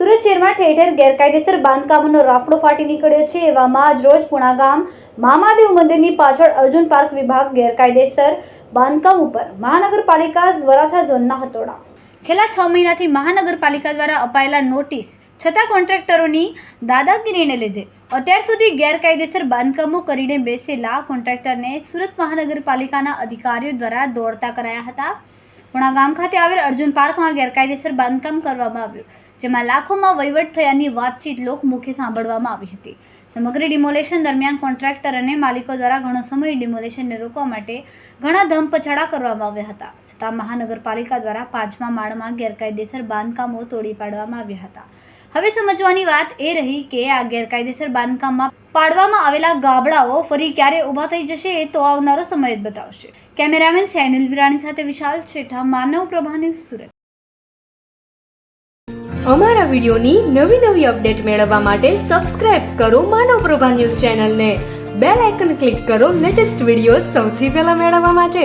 સુરત શહેરમાં ઠેર ગેરકાયદેસર બાંધકામોનો રાફડો ફાટી નીકળ્યો છે. એવામાં આજ રોજ પુણા ગામ મહામાદેવ મંદિરની પાછળ અર્જુન પાર્ક વિભાગ ગેરકાયદેસર બાંધકામ ઉપર મહાનગરપાલિકા વરાછા ઝોનના હતોડા છેલ્લા છ મહિનાથી મહાનગરપાલિકા દ્વારા અપાયેલા નોટિસ છતાં કોન્ટ્રાક્ટરોની દાદાગીરીને લીધે અત્યાર સુધી ગેરકાયદેસર બાંધકામો કરીને બેસેલા કોન્ટ્રાક્ટરને સુરત મહાનગરપાલિકાના અધિકારીઓ દ્વારા દોડતા કરાયા હતા. પુણા ગામ ખાતે આવેલ અર્જુન પાર્કમાં ગેરકાયદેસર બાંધકામ કરવામાં આવ્યું, જેમાં લાખોમાં વહીવટ થયાની વાતચીત લોકમુખે સાંભળવામાં આવી હતી. સમગ્ર ડિમોલેશન દરમિયાન કોન્ટ્રાક્ટર અને માલિકો દ્વારા ઘણો સમય ડિમોલેશનને રોકવા માટે ઘણા ધમપછાડા કરવામાં આવ્યા હતા, છતાં મહાનગરપાલિકા દ્વારા પાંચમા માળમાં ગેરકાયદેસર બાંધકામો તોડી પાડવામાં આવ્યા હતા. હવે સમજવાની વાત એ રહી કે આ ગેરકાયદેસર બાંધકામમાં પાડવામાં આવેલા ગાબડાઓ ફરી ક્યારે ઊભા થઈ જશે તો આવનારો સમય જ બતાવશે. કેમેરામેન સેનિલ વિરાણી સાથે વિશાલ છેઠા, માનવ પ્રભા ન્યૂઝ સુરત. અમારા વિડીયોની નવી નવી અપડેટ મેળવવા માટે સબસ્ક્રાઇબ કરો માનવ પ્રભા ન્યૂઝ ચેનલને. બેલ આઇકન ક્લિક કરો લેટેસ્ટ વીડિયો સૌથી પહેલા મેળવવા માટે.